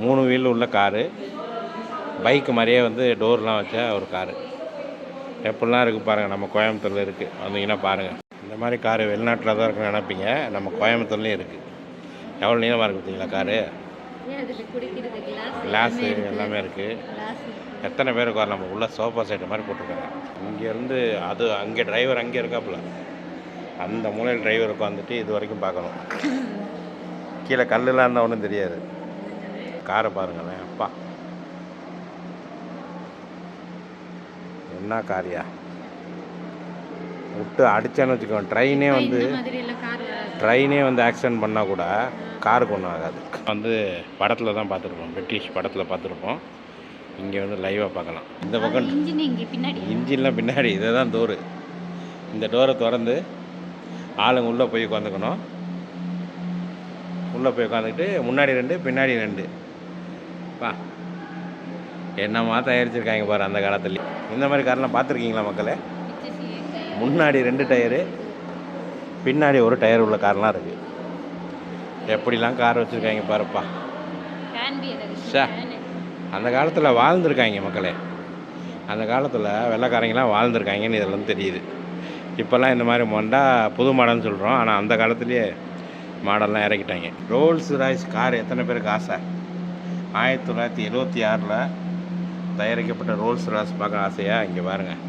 மூணு வீல் உள்ள car. Bike மாதிரியே வந்து டோர்லாம் வச்ச ஒரு காரு. எப்படிலாம் இருக்குது பாருங்கள் நம்ம கோயம்புத்தூரில் இருக்குது வந்தீங்கன்னா பாருங்கள் இந்த மாதிரி காரு வெளிநாட்டில் தான் இருக்குன்னு நினைப்பீங்க. நம்ம கோயம்புத்தூர்லேயும் இருக்குது எவ்வளோ நீளமாக இருக்குது பார்த்தீங்களா காரு? கிளாஸ் எல்லாமே இருக்குது எத்தனை பேர் உட்கார நம்ம உள்ள சோஃபா செட்டு மாதிரி போட்டிருக்காங்க. இங்கேருந்து அது அங்கே டிரைவர் அங்கே இருக்காப்புல. அந்த மூலையில் டிரைவர் உட்காந்துட்டு இது வரைக்கும் பார்க்கணும். கீழே கல்லுலாம் இருந்தால் ஒன்றும் தெரியாது. காரை பாருங்களேன் அப்பா. என்ன காரியா? விட்டு அடிச்சேன்னு வச்சுக்கோங்க ட்ரெயினே வந்து ட்ரெயினே வந்து ஆக்சிடென்ட் பண்ணால் கூட காருக்கு ஒன்றும் ஆகாது வந்து படத்தில் தான் பார்த்துருப்போம் பிரிட்டிஷ் படத்தில் பார்த்துருப்போம். இங்கே வந்து லைவாக பார்க்கலாம். இந்த பக்கம் இன்ஜின் இங்க பின்னாடி. இன்ஜின்லாம் பின்னாடி இதை தான் டோரு இந்த டோரை திறந்து ஆளுங்க உள்ளே போய் உட்காந்துக்கணும். உள்ளே போய் உட்காந்துக்கிட்டு முன்னாடி ரெண்டு பின்னாடி ரெண்டு. பா. என்னம்மா தயாரிச்சிருக்காங்க பாரு அந்த காலத்துலேயும் இந்த மாதிரி காரெலாம் பார்த்துருக்கீங்களா மக்களே? முன்னாடி ரெண்டு டயரு பின்னாடி ஒரு டயர் உள்ள கார்லாம் இருக்குது எப்படிலாம் கார் வச்சுருக்காங்க பாருப்பா. ச்சே. அந்த காலத்தில் வாழ்ந்துருக்காங்க மக்களே. அந்த காலத்தில் வெள்ளைக்காரங்களாம் வாழ்ந்துருக்காங்கன்னு இதில் வந்து தெரியுது. இப்போல்லாம் இந்த மாதிரி மொண்டா புது மாடல்னு சொல்கிறோம் ஆனால் அந்த காலத்துலேயே மாடல்லாம் இறக்கிட்டாங்க. ரோல்ஸ் ராய்ஸ் கார் எத்தனை பேருக்கு ஆசை? ஆயிரத்தி தொள்ளாயிரத்தி எழுபத்தி ஆறில் தயாரிக்கப்பட்ட ரோல்ஸ் ராய்ஸ் பார்க்க ஆசையா? இங்கே பாருங்கள்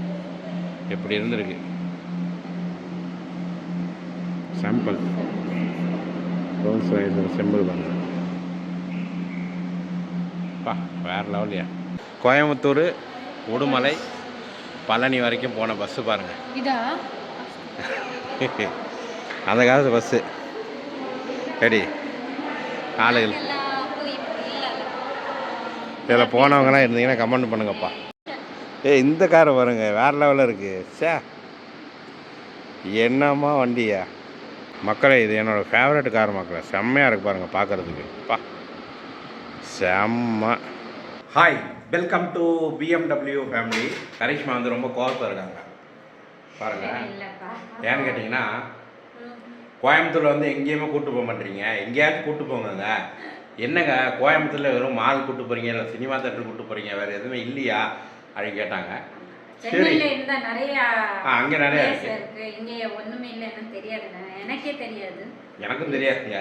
எப்படி இருந்திருக்கு? சாம்பிள் ரோல்ஸ் ராய்ஸோட செம்பிள் பாருங்க. பா வேறு லெவலியா கோயம்புத்தூர் உடுமலை பழனி வரைக்கும் போன பஸ்ஸு பாருங்கள் இதா? அந்த காலத்து பஸ்ஸு ரெடி. ஆளுகள். இதில் போனவங்கலாம் இருந்தீங்கன்னா கமெண்ட் பண்ணுங்கப்பா. ஏய் இந்த காரை பாருங்க வேறு லெவலில் இருக்குது சே என்னம்மா வண்டியா? மக்களே இது என்னோடய ஃபேவரட் கார் மக்களே. செம்மையாக இருக்கு பாருங்கள் பார்க்குறதுக்கு. பா. செம்ம. Hi welcome to BMW family Karishma வந்து ரொம்ப கோவத்தில் இருக்காங்க. பாருங்கள் இல்லப்பா. ஏன்னு கேட்டிங்கன்னா கோயம்புத்தூரில் வந்து எங்கேயுமே கூட்டு போக மாட்டீங்க. எங்கேயாச்சும் கூட்டு போங்கங்க. என்னங்க கோயம்புத்தூரில் வெறும் மால் கூட்டு போகிறீங்க இல்லை சினிமா தேட்டர் கூட்டு போகிறீங்க வேறு எதுவுமே இல்லையா? அப்படின்னு கேட்டாங்க. சென்னையில இருந்தா நிறைய அங்கே நிறைய இருக்கு. இங்க ஒண்ணுமே இல்லைன்னு தெரியாது எனக்கே தெரியாது. எனக்கும் தெரியாதுங்க.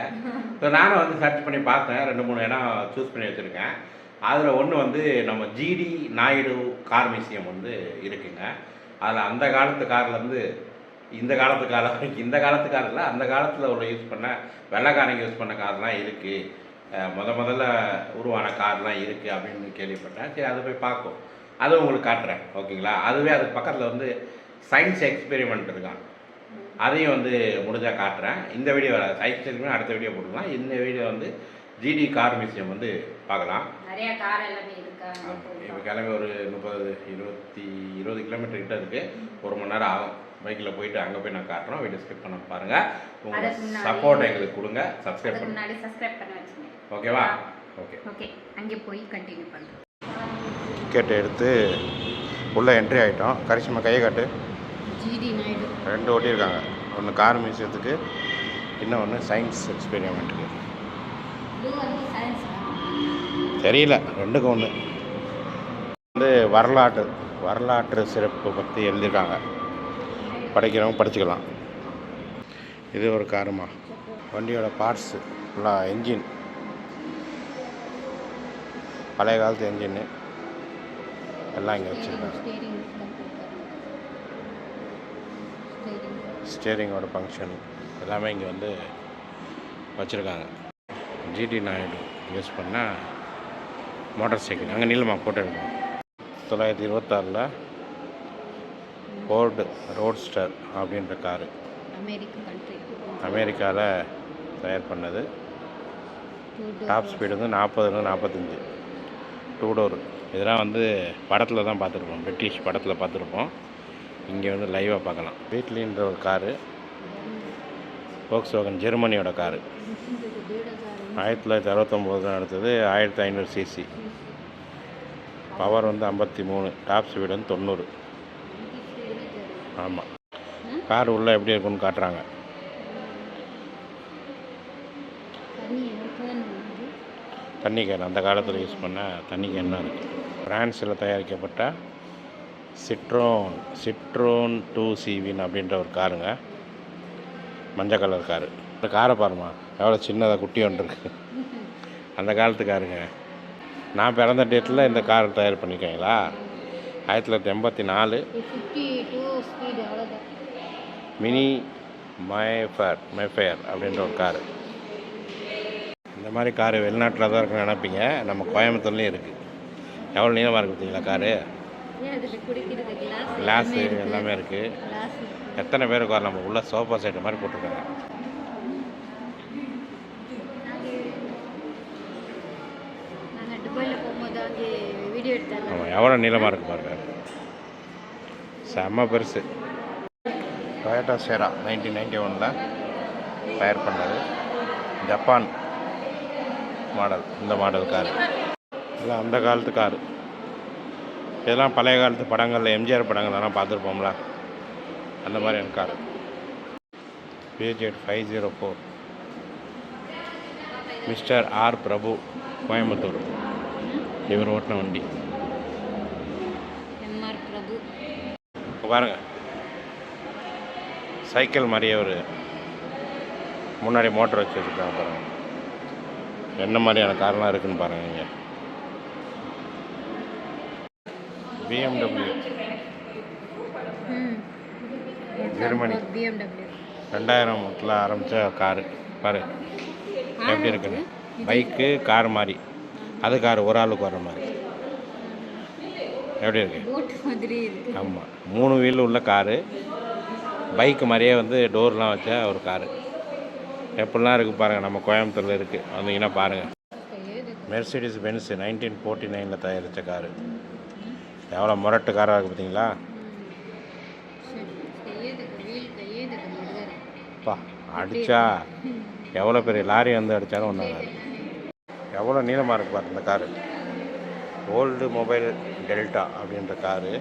ஸோ நானும் வந்து சர்ச் பண்ணி பார்த்தேன். ரெண்டு மூணு இடம் சூஸ் பண்ணி வச்சுருக்கேன். அதில் ஒன்று வந்து நம்ம ஜிடி நாயுடு கார் மியூசியம் வந்து இருக்குங்க. அதில் அந்த காலத்து கார்லேருந்து இந்த காலத்து காலம் இந்த காலத்து கார் இல்லை அந்த காலத்தில் உள்ள யூஸ் பண்ண வெள்ளைக்காரங்க யூஸ் பண்ண கார்லாம் இருக்குது முத முதல்ல உருவான கார்லாம் இருக்குது அப்படின்னு கேள்விப்பட்டேன். சரி அதை போய் பார்க்கும் அது உங்களுக்கு காட்டுறேன். ஓகேங்களா? அதுவே அதுக்கு பக்கத்தில் வந்து சயின்ஸ் எக்ஸ்பெரிமெண்ட் இருக்கான். அதையும் வந்து முடிஞ்சால் காட்டுறேன். இந்த வீடியோ சயின்ஸ் எக்ஸ்பெரிமெண்ட் அடுத்த வீடியோ போட்டுக்கலாம். இந்த வீடியோ வந்து ஜிடி கார் மியூசியம் வந்து பார்க்கலாம். நிறைய கார் எல்லாமே இருக்கா? இப்போ கிளம்பி ஒரு முப்பது இருபத்தி இருபது கிலோமீட்டர் கிட்ட இருக்குது ஒரு மணி நேரம் ஆகும். பைக்கில் போயிட்டு அங்கே போய் நான் காட்டுறோம். வீடியோ ஸ்கிப் பண்ண பாருங்கள் உங்களோட முன்னாடி- சப்போர்ட் எங்களுக்கு கொடுங்க. சப்ஸ்கிரைப் பண்ண. ஓகேவா? ஓகே. ஓகே அங்கே போய் கண்டினியூ பண்ணுறோம் டிக்கெட் எடுத்து உள்ளே என்ட்ரி ஆகிட்டோம் கரிஷ்மா கையை காட்டு. ஜிடி நாயுடு ரெண்டு ஓட்டியிருக்காங்க. ஒன்று கார் மியூசியத்துக்கு இன்னொன்று சயின்ஸ் எக்ஸ்பெரிமெண்ட்டுக்கு இது வந்து சயின்ஸ் தெரியல. ரெண்டுக்கும் ஒன்று வந்து வரலாற்று வரலாற்று சிறப்பு பற்றி எழுதியிருக்காங்க. படிக்கிறவங்க படிச்சுக்கலாம். இது ஒரு காருமா? வண்டியோட பார்ட்ஸு ஃபுல்லாக என்ஜின் பழைய காலத்து என்ஜின்னு எல்லாம் இங்கே வச்சுருக்காங்க. ஸ்டேரிங் ஸ்டேரிங் ஸ்டியரிங்கோட ஃபங்க்ஷன் எல்லாமே இங்கே வந்து வச்சுருக்காங்க. ஜிடி நாயுடு யூஸ் பண்ண மோட்டார் சைக்கிள் அங்கே நீளமாக போட்டோ இருக்கும் தொள்ளாயிரத்தி இருபத்தாறில் ஃபோர்டு ரோட்ஸ்டர் அப்படின்ற காரு அமெரிக்காவில் தயார் பண்ணது. டாப் ஸ்பீடு வந்து நாற்பதுலேருந்து நாற்பத்தஞ்சு டூ டோர் இதெல்லாம் வந்து படத்தில் தான் பார்த்துருப்போம். பிரிட்டிஷ் படத்தில் பார்த்துருப்போம். இங்கே வந்து லைவாக பார்க்கலாம். வீட்லின்ற ஒரு காரு. ஃபோக்ஸ் வேகன் ஜெர்மனியோட காரு. ஆயிரத்தி தொள்ளாயிரத்தி அறுபத்தொம்போது தான் எடுத்தது ஆயிரத்தி ஐநூறு சிசி பவர் வந்து ஐம்பத்தி மூணு டாப் ஸ்பீடு வந்து தொண்ணூறு. ஆமாம் கார் உள்ளே எப்படி இருக்குன்னு காட்டுறாங்க. தண்ணி கேன் அந்த காலத்தில் யூஸ் பண்ண தண்ணி கேன் தான் இருக்குது ஃப்ரான்ஸில் தயாரிக்கப்பட்ட சிட்ரோன் சிட்ரோன் டூ சிவின் அப்படின்ற ஒரு காருங்க. மஞ்சள் கலர் காரு. இந்த காரை பாருமா எவ்வளோ சின்னதாக குட்டி ஒன்று இருக்கு. அந்த காலத்து காருங்க. நான் பிறந்த டேட்டில் இந்த கார் தயார் பண்ணியிருக்கீங்களா ஆயிரத்தி தொள்ளாயிரத்தி எண்பத்தி நாலு. மினி மைஃபர் மைஃபயர் அப்படின்ற ஒரு காரு. இந்த மாதிரி காரு வெளிநாட்டில் தான் இருக்குன்னு நினைப்பீங்க. நம்ம கோயம்புத்தூர்லேயும் இருக்குது எவ்வளோ நீளமாக இருக்குது பார்த்தீங்களா காரு? கிளாஸ் கிளாஸு எல்லாமே இருக்குது கிளாஸ் எத்தனை பேருக்கு வரலாம் நம்ம உள்ள சோஃபா செட்டு மாதிரி போட்டிருக்காங்க. ஆமாம் எவ்வளோ நீளமாக இருக்கு பாருங்க. செம்ம பெருசு. டொயோட்டா சேரா நைன்டீன் நைன்டி ஒனில் தயார் பண்ணது. ஜப்பான். மாடல் இந்த மாடல் கார். இதெல்லாம் அந்த காலத்து காரு. இதெல்லாம் பழைய காலத்து படங்களில் எம்ஜிஆர் படங்கள்லாம் பார்த்துருப்போம்ல? அந்த மாதிரியான car. Peugeot five zero four mister R Prabhu Coimbatore. இவர் ஓட்டின வண்டி. இப்ப பாருங்க. சைக்கிள் மாதிரியே ஒரு முன்னாடி மோட்டர் வச்சு வச்சுருக்காங்க பாருங்க. என்ன மாதிரியான கார்லாம் இருக்குன்னு பாருங்க நீங்கள் பிஎம்டபிள்யூ ஜெர்மனி. பிஎம்டபிள்யூ ரெண்டாயிரத்தில் ஆரம்பித்த காரு. பாரு. எப்படி இருக்குன்னு. பைக்கு கார் மாதிரி அது கார் ஒரு ஆளுக்கு வர மாதிரி. எப்படி இருக்கு? ஆமாம் மூணு வீல் உள்ள காரு. பைக்கு மாதிரியே வந்து டோர்லாம் வச்ச ஒரு காரு. எப்படிலாம் இருக்குது பாருங்கள் நம்ம கோயம்புத்தூரில் இருக்குது வந்தீங்கன்னா பாருங்கள் மெர்சிடிஸ் பென்ஸ் நைன்டீன் ஃபோர்ட்டி நைனில் தயாரித்த காரு. எவ்வளோ முரட்டு காராக இருக்குது பார்த்தீங்களா அப்பா அடித்தா எவ்வளோ பெரிய லாரி வந்து அடித்தாலும் ஒன்றும் எவ்வளோ நீளமாக இருக்குது பார்த்து இந்த காரு. ஓல்டு மொபைல் டெல்டா அப்படின்ற காரு.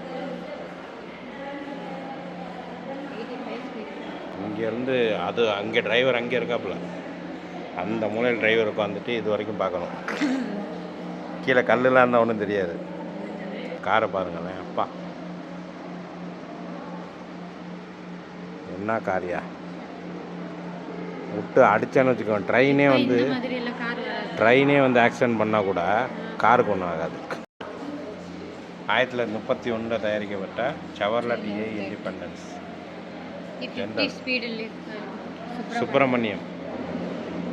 இங்கேருந்து அது அங்கே டிரைவர் அங்கே இருக்காப்புல. அந்த மூலையில் டிரைவர் உட்காந்துட்டு இது வரைக்கும் பார்க்கணும். கீழே கல்லுலாம் இருந்தால் ஒன்றும் தெரியாது. காரை பாருங்களேன் அப்பா. என்ன காரியா? விட்டு அடிச்சான்னு வச்சுக்கோங்க ட்ரெயினே வந்து ட்ரெயினே வந்து ஆக்சிடென்ட் பண்ணால் கூட காருக்கு ஒன்றும் ஆகாது. ஆயிரத்தி தொள்ளாயிரத்தி முப்பத்தி ஒன்றில் தயாரிக்கப்பட்ட சவர்லட் ஏ இண்டிபெண்டன்ஸ் சுப்பிரமணியம்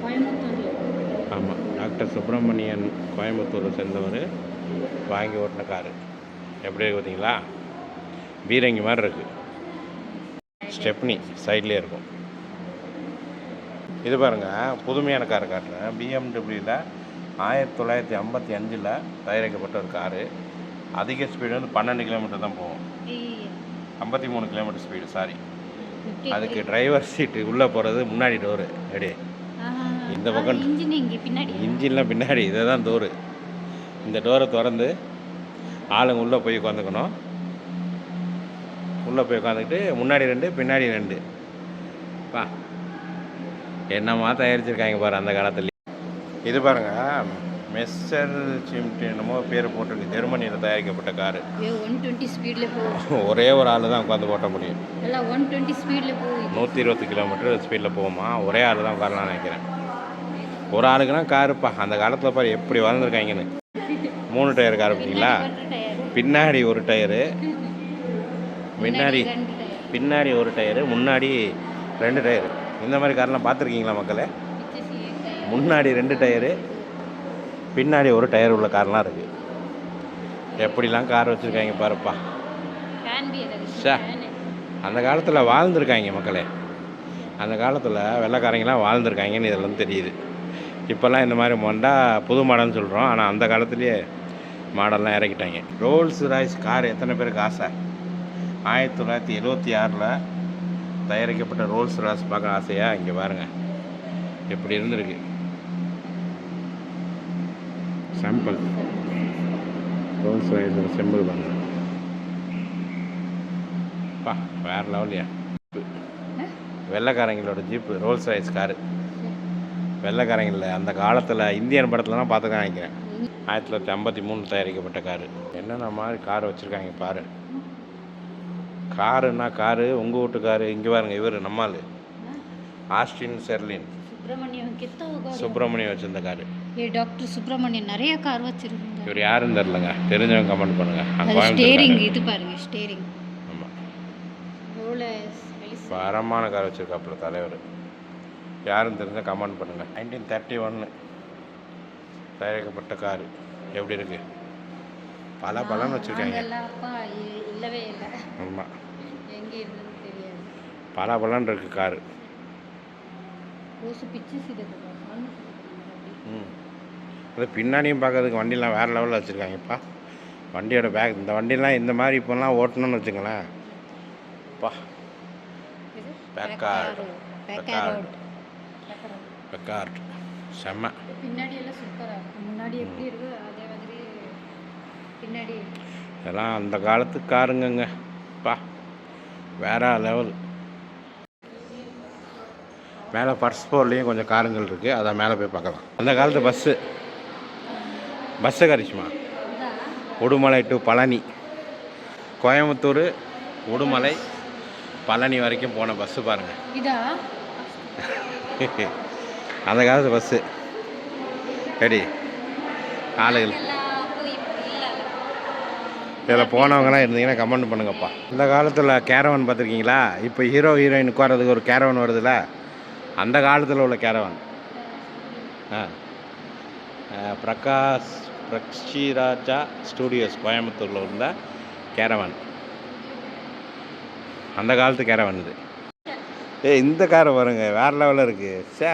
கோயம்புத்தூர்ல ஆமாம் டாக்டர் சுப்பிரமணியன் கோயம்புத்தூரை சேர்ந்தவர். வாங்கி ஓட்டின காரு. எப்படி இருக்கு பார்த்தீங்களா? பீரங்கி மாதிரி இருக்குது ஸ்டெப்னி சைட்லேயே இருக்கும். இது பாருங்கள் புதுமையான கார் காட்டுறேன். பிஎம்டபிள்யூவில் ஆயிரத்தி தொள்ளாயிரத்தி ஐம்பத்தி அஞ்சில் தயாரிக்கப்பட்ட ஒரு காரு. அதிக ஸ்பீடு வந்து பன்னெண்டு கிலோமீட்டர் தான் போகும். ஐம்பத்தி மூணு கிலோமீட்டர் ஸ்பீடு சாரி அதுக்கு டிரைவர் சீட்டு உள்ளே போகிறது முன்னாடி டோரு ரெடி இந்த பக்கம் இன்ஜின் இங்கே பின்னாடி. இன்ஜின்லாம் பின்னாடி இதை தான் டோரு இந்த டோரை திறந்து ஆளுங்க உள்ளே போய் உட்காந்துக்கணும் உள்ளே போய் உட்காந்துக்கிட்டு முன்னாடி ரெண்டு பின்னாடி ரெண்டு. பா. என்னம்மா தயாரிச்சிருக்காங்க பாரு அந்த காலத்துல இது பாருங்க. மெஸ்ஸர் சிம்ட் என்னமோ பேர் போட்டிருக்கு. ஜெர்மனியில் தயாரிக்கப்பட்ட காரு. ஒன் டுவெண்ட்டி ஸ்பீடில் போகும் ஒரே ஒரு ஆள் தான் உட்காந்து ஓட்ட முடியும். எல்லாம் ஒன் டுவெண்ட்டி ஸ்பீடில் போகுது நூற்றி இருபது கிலோமீட்டர் ஸ்பீடில் போகுமா ஒரே ஆள் தான் உட்காரலாம்னு நினைக்கிறேன். ஒரு ஆளுக்குனா காருப்பா. அந்த காலத்தில் பாரு எப்படி வளர்ந்துருக்காங்கன்னு. மூணு டயர் கார் பார்த்தீங்களா? பின்னாடி ஒரு டயரு. முன்னாடி பின்னாடி ஒரு டயரு. முன்னாடி ரெண்டு டயரு. இந்த மாதிரி கார்லாம் பார்த்துருக்கீங்களா மக்களே? முன்னாடி ரெண்டு டயரு. பின்னாடி ஒரு டயர் உள்ள கார்லாம் இருக்குது எப்படிலாம் கார் வச்சுருக்காங்க பாருப்பா. ஷே. அந்த காலத்தில் வாழ்ந்துருக்காங்க மக்களே. அந்த காலத்தில் வெள்ளைக்காரங்களாம் வாழ்ந்துருக்காங்கன்னு இதில் வந்து தெரியுது. இப்போல்லாம் இந்த மாதிரி மொண்டா புது மாடல்னு சொல்கிறோம் ஆனால் அந்த காலத்துலேயே மாடல்லாம் இறக்கிட்டாங்க. ரோல்ஸ் ராய்ஸ் கார் எத்தனை பேருக்கு ஆசை? ஆயிரத்தி தொள்ளாயிரத்தி எழுவத்தி ஆறில் தயாரிக்கப்பட்ட ரோல்ஸ் ராய்ஸ் பார்க்க ஆசையா? இங்கே பாருங்க. எப்படி இருந்திருக்கு. சாம்பிள் ரோல்ஸ் ராய்ஸோட செம்பிள் பாருங்க பா வேற லெவலியா வெள்ளைக்காரங்களோட ஜீப்பு ரோல்ஸ் ராய்ஸ் காரு வெள்ளைக்காரங்கள அந்த காலத்தில் இந்தியன் படத்துலலாம் பார்த்து தான் நினைக்கிறேன். ஆயிரத்தி தொள்ளாயிரத்தி ஐம்பத்தி மூணு தயாரிக்கப்பட்ட காரு. என்னென்ன மாதிரி கார் வச்சுருக்காங்க பாரு. காருன்னா காரு உங்கள் வீட்டு காரு இங்கே பாருங்க இவர் நம்மால் ஆஸ்டின் செர்லின் சுப்பிரமணியம் சுப்பிரமணியம் வச்சுருந்த காரு. ஏ டாக்டர் சுப்பிரமணியம் நிறைய கார் வச்சிருந்தாங்க இவர் யாருன்னு தெரிலங்க தெரிஞ்சவங்க கமெண்ட் பண்ணுங்க. ஸ்டேரிங் இது பாருங்க ஸ்டேரிங் ஆமாம் வரமான கார் வச்சிருக்காப்புல தலைவர். யாருன்னு தெரிஞ்சால் கமெண்ட் பண்ணுங்க. நைன்டீன் தேர்ட்டி ஒன்று தயாரிக்கப்பட்ட கார். எப்படி இருக்கு? பல பலன்னு வச்சுருக்காங்க. இல்லவே இல்லை. ஆமாம் பல பலன் இருக்கு காரு. ம். அது பின்னாடியும் பார்க்கறதுக்கு வண்டிலாம் வேறு லெவலில் வச்சுருக்காங்கப்பா. வண்டியோட பேக் இந்த வண்டிலாம் இந்த மாதிரி இப்போலாம் ஓட்டணும்னு வச்சுங்களேன் பா. பேக்கார்டு பேக்கார்டு பெக்கார்ட் செம்ம. பின்னாடி எல்லாம் சூப்பராக இருக்கும். முன்னாடி எப்படி இருக்கோ அதே மாதிரி பின்னாடி இதெல்லாம் அந்த காலத்து காருங்கங்க. பா. வேற லெவல் மேலே ஃபர்ஸ்ட் ஃப்ளோர்லேயும் கொஞ்சம் காருங்கள் இருக்குது அதை மேலே போய் பார்க்கலாம். அந்த காலத்து bus. Bus Karishma Udumalai to Palani. Coimbatore Udumalai Palani வரைக்கும் போன பஸ்ஸு பாருங்கள் அந்த காலத்து பஸ்ஸு ரெடி ஆளுகள். இதில் போனவங்கலாம் இருந்தீங்கன்னா கமெண்ட் பண்ணுங்கப்பா. இந்த காலத்தில் கேரவன் பார்த்துருக்கீங்களா? இப்போ ஹீரோ ஹீரோயின் உட்காரதுக்கு ஒரு கேரவன் வருதுல்ல அந்த காலத்தில் உள்ள கேரவன் ஆ, பிரகாஷ் பிரக்ஷிராஜா ஸ்டூடியோஸ் கோயம்புத்தூரில் உள்ள கேரவன். அந்த காலத்து கேரவன் இது. ஏ இந்த காரை பாருங்க வேற லெவலில் இருக்கு. சே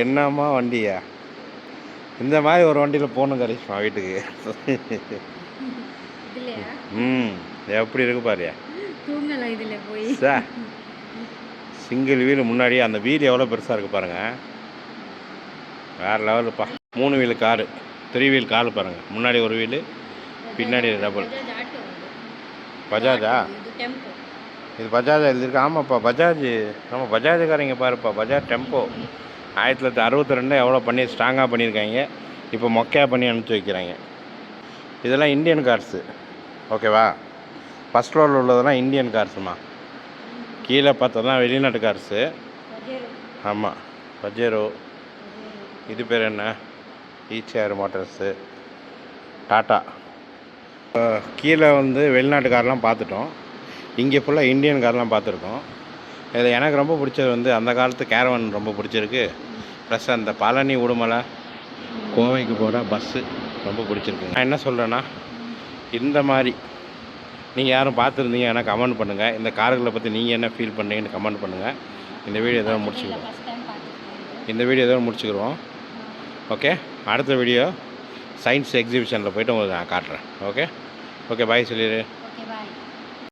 என்னம்மா வண்டியா? இந்த மாதிரி ஒரு வண்டியில் போகணும் கரிஷ்மா வீட்டுக்கு. ம் எப்படி இருக்கு பாரு தூங்கலாம் இதில் போய். சே சிங்கிள் வீல் முன்னாடி அந்த வீல் எவ்வளோ பெருசாக இருக்கு பாருங்க. வேற லெவலுப்பா மூணு wheel car. Three wheel car பாருங்கள் முன்னாடி ஒரு வீல் பின்னாடி டபுள் பஜாஜா? இது பஜாஜா இது ஆமாப்பா பஜாஜ். நம்ம பஜாஜுக்காரங்க பாருப்பா பஜாஜ் டெம்போ. ஆயிரத்தி தொள்ளாயிரத்தி அறுபத்தி ரெண்டு எவ்வளோ பண்ணி ஸ்ட்ராங்காக பண்ணியிருக்காங்க. இப்போ மொக்கையாக பண்ணி அனுப்பிச்சி வைக்கிறாங்க. இதெல்லாம் இந்தியன் கார்ஸு ஓகேவா? ஃபஸ்ட் ஃப்ளோரில் உள்ளதெல்லாம் இந்தியன் கார்ஸுமா கீழே பார்த்ததெல்லாம் வெளிநாட்டு கார்ஸு ஆமாம் பஜேரோ. இது பேர் என்ன? ஈச்சேர் மோட்டர்ஸு டாட்டா கீழே வந்து வெளிநாட்டு கார்லாம் பார்த்துட்டோம். இங்கே ஃபுல்லாக இந்தியன் கார்லாம் பார்த்துருக்கோம். இதில் எனக்கு ரொம்ப பிடிச்சது வந்து அந்த காலத்து கேரவன் ரொம்ப பிடிச்சிருக்கு. ப்ளஸ் அந்த பழனி உடுமலை கோவைக்கு போகிற பஸ்ஸு ரொம்ப பிடிச்சிருக்கு. நான் என்ன சொல்கிறேன்னா இந்த மாதிரி நீங்கள் யாரும் பார்த்துருந்தீங்கன்னா கமெண்ட் பண்ணுங்கள் இந்த கார்களை பற்றி நீங்கள் என்ன ஃபீல் பண்ணீங்கன்னு கமெண்ட் பண்ணுங்கள் இந்த வீடியோ எதாவது முடிச்சுக்கிறோம். இந்த வீடியோ எதாவது முடிச்சுக்கிறோம். ஓகே அடுத்த வீடியோ சயின்ஸ் எக்ஸிபிஷனில் போயிட்டு உங்களுக்கு நான் காட்டுறேன். ஓகே ஓகே பாய் சொல்லிடு ஓகே பாய்